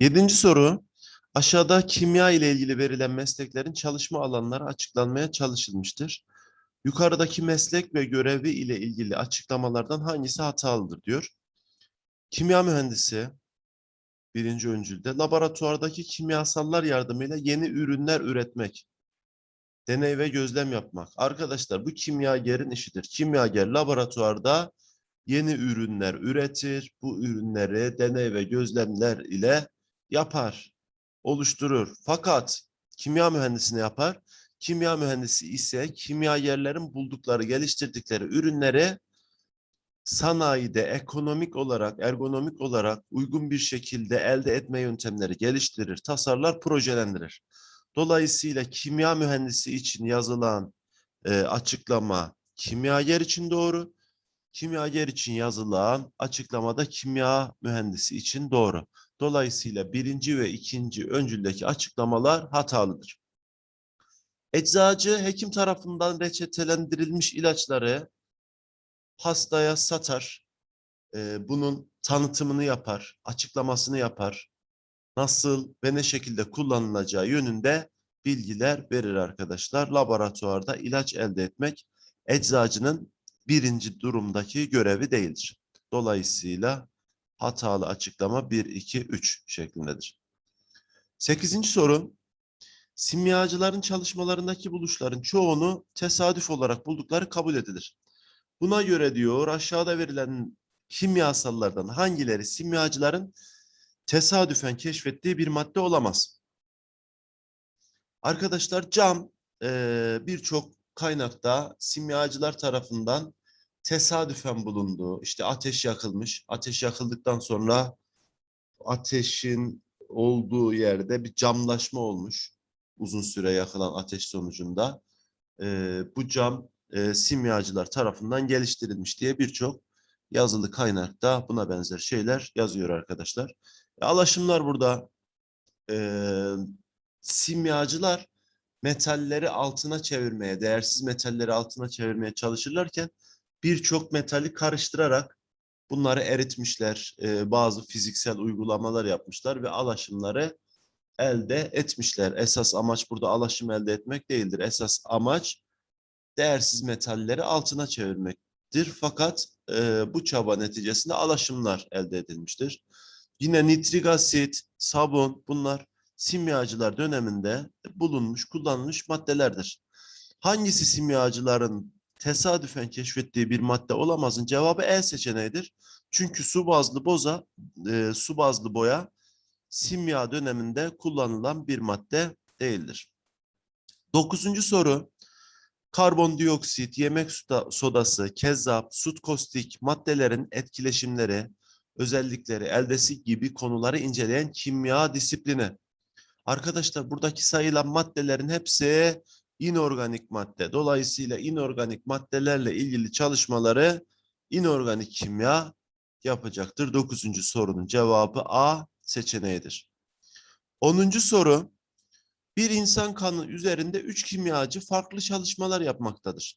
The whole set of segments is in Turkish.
Yedinci soru. Aşağıda kimya ile ilgili verilen mesleklerin çalışma alanları açıklanmaya çalışılmıştır. Yukarıdaki meslek ve görevi ile ilgili açıklamalardan hangisi hatalıdır diyor. Kimya mühendisi birinci öncülde laboratuvardaki kimyasallar yardımıyla yeni ürünler üretmek. Deney ve gözlem yapmak. Arkadaşlar bu kimyagerin işidir. Kimyager laboratuvarda yeni ürünler üretir. Bu ürünleri deney ve gözlemler ile yapar, oluşturur. Fakat kimya mühendisi yapar? Kimya mühendisi ise kimyagerlerin buldukları, geliştirdikleri ürünleri sanayide ekonomik olarak, ergonomik olarak uygun bir şekilde elde etme yöntemleri geliştirir, tasarlar, projelendirir. Dolayısıyla kimya mühendisi için yazılan e, açıklama kimyager için doğru, kimyager için yazılan açıklamada kimya mühendisi için doğru. Dolayısıyla birinci ve ikinci öncüldeki açıklamalar hatalıdır. Eczacı hekim tarafından reçetelendirilmiş ilaçları hastaya satar. Bunun tanıtımını yapar, açıklamasını yapar. Nasıl ve ne şekilde kullanılacağı yönünde bilgiler verir arkadaşlar. Laboratuvarda ilaç elde etmek eczacının birinci durumdaki görevi değildir. Dolayısıyla hatalı açıklama 1, 2, 3 şeklindedir. Sekizinci soru. Simyacıların çalışmalarındaki buluşların çoğunu tesadüf olarak buldukları kabul edilir. Buna göre diyor aşağıda verilen kimyasallardan hangileri simyacıların tesadüfen keşfettiği bir madde olamaz? Arkadaşlar cam birçok kaynakta simyacılar tarafından tesadüfen bulunduğu, işte ateş yakılmış, ateş yakıldıktan sonra ateşin olduğu yerde bir camlaşma olmuş uzun süre yakılan ateş sonucunda. Eee, bu cam eee, simyacılar tarafından geliştirilmiş diye birçok yazılı kaynakta buna benzer şeyler yazıyor arkadaşlar. E, alaşımlar burada eee, simyacılar metalleri altına çevirmeye, değersiz metalleri altına çevirmeye çalışırlarken birçok metali karıştırarak bunları eritmişler. Ee, bazı fiziksel uygulamalar yapmışlar ve alaşımları elde etmişler. Esas amaç burada alaşım elde etmek değildir. Esas amaç değersiz metalleri altına çevirmektir. Fakat e, bu çaba neticesinde alaşımlar elde edilmiştir. Yine nitrik asit, sabun bunlar simyacılar döneminde bulunmuş, kullanılmış maddelerdir. Hangisi simyacıların tesadüfen keşfettiği bir madde olamazın cevabı E seçeneğidir. Çünkü su bazlı boza, e, su bazlı boya simya döneminde kullanılan bir madde değildir. Dokuzuncu soru. Karbondioksit, yemek soda- sodası, kezzap, sut kostik maddelerin etkileşimleri, özellikleri, eldesi gibi konuları inceleyen kimya disiplini. Arkadaşlar buradaki sayılan maddelerin hepsi inorganik madde. Dolayısıyla inorganik maddelerle ilgili çalışmaları inorganik kimya yapacaktır. Dokuzuncu sorunun cevabı A seçeneğidir. Onuncu soru. Bir insan kanı üzerinde üç kimyacı farklı çalışmalar yapmaktadır.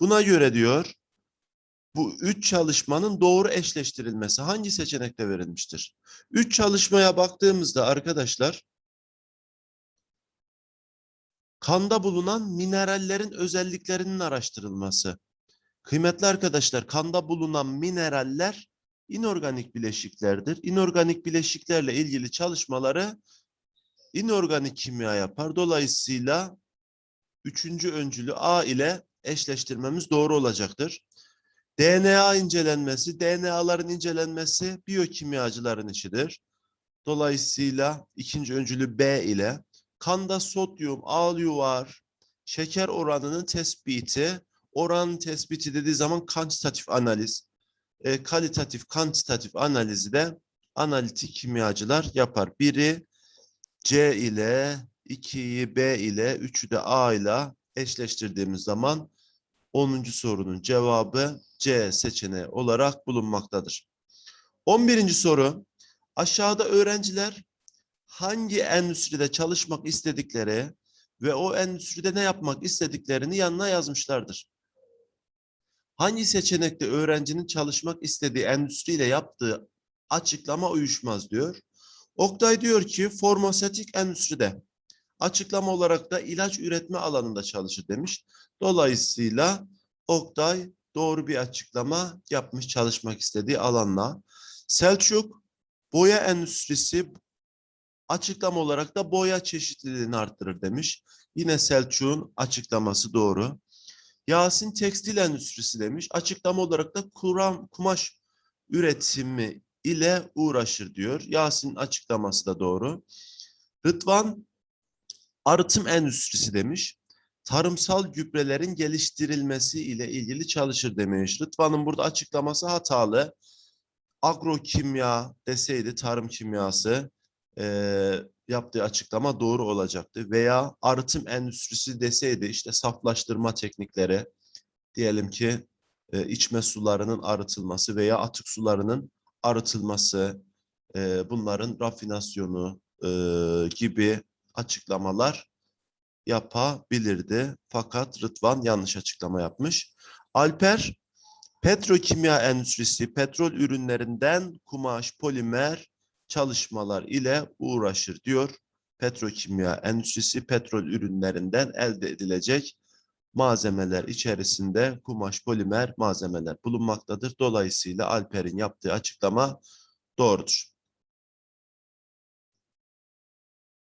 Buna göre diyor bu üç çalışmanın doğru eşleştirilmesi hangi seçenekte verilmiştir? Üç çalışmaya baktığımızda arkadaşlar kanda bulunan minerallerin özelliklerinin araştırılması. Kıymetli arkadaşlar, kanda bulunan mineraller inorganik bileşiklerdir. İnorganik bileşiklerle ilgili çalışmaları inorganik kimya yapar. Dolayısıyla üçüncü öncülü A ile eşleştirmemiz doğru olacaktır. DNA incelenmesi, DNA'ların incelenmesi biyokimyacıların işidir. Dolayısıyla ikinci öncülü B ile kanda sodyum, alyu var, şeker oranının tespiti, oran tespiti dediği zaman kantitatif analiz, e, kalitatif, kantitatif analizi de analitik kimyacılar yapar. Biri C ile, ikiyi B ile, üçü de A ile eşleştirdiğimiz zaman 10. sorunun cevabı C seçeneği olarak bulunmaktadır. 11. soru. Aşağıda öğrenciler hangi endüstride çalışmak istedikleri ve o endüstride ne yapmak istediklerini yanına yazmışlardır. Hangi seçenekte öğrencinin çalışmak istediği endüstriyle yaptığı açıklama uyuşmaz diyor. Oktay diyor ki farmasötik endüstride açıklama olarak da ilaç üretme alanında çalışır demiş. Dolayısıyla Oktay doğru bir açıklama yapmış çalışmak istediği alanla. Selçuk boya endüstrisi açıklama olarak da boya çeşitliliğini arttırır demiş. Yine Selçuk'un açıklaması doğru. Yasin tekstil endüstrisi demiş. Açıklama olarak da kuram, kumaş üretimi ile uğraşır diyor. Yasin'in açıklaması da doğru. Rıdvan arıtım endüstrisi demiş. Tarımsal gübrelerin geliştirilmesi ile ilgili çalışır demiş. Rıdvan'ın burada açıklaması hatalı. Agrokimya deseydi tarım kimyası eee, yaptığı açıklama doğru olacaktı. Veya arıtım endüstrisi deseydi işte saflaştırma teknikleri diyelim ki e, içme sularının arıtılması veya atık sularının arıtılması, e, bunların rafinasyonu e, gibi açıklamalar yapabilirdi. Fakat Rıdvan yanlış açıklama yapmış. Alper, petrokimya endüstrisi, petrol ürünlerinden kumaş, polimer çalışmalar ile uğraşır diyor. Petrokimya endüstrisi, petrol ürünlerinden elde edilecek malzemeler içerisinde kumaş, polimer malzemeler bulunmaktadır. Dolayısıyla Alper'in yaptığı açıklama doğrudur.